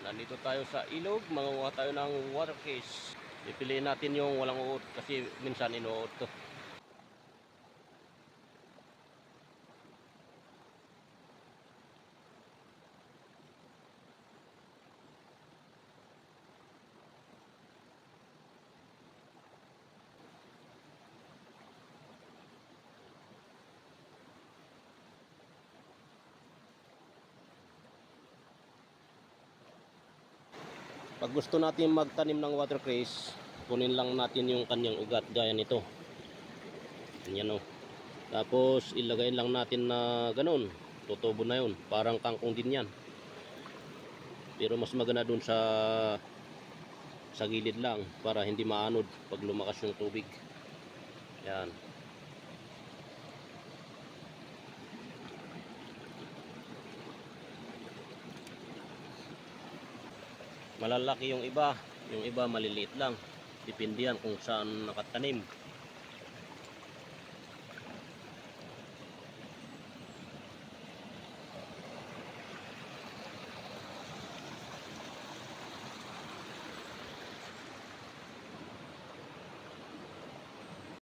nandito tayo sa ilog, mangunguha tayo ng water case. Pipiliin natin yung walang uot kasi minsan inuot to. Pag gusto natin magtanim ng water cress, kunin lang natin yung kanyang ugat gaya nito. Yan o. Tapos ilagay lang natin na ganun. Tutubo na yun. Parang kangkong din yan. Pero mas maganda dun sa sa gilid lang para hindi maanod pag lumakas yung tubig. Yan. Malalaki yung iba, yung iba maliliit lang. Depende kung saan nakatanim.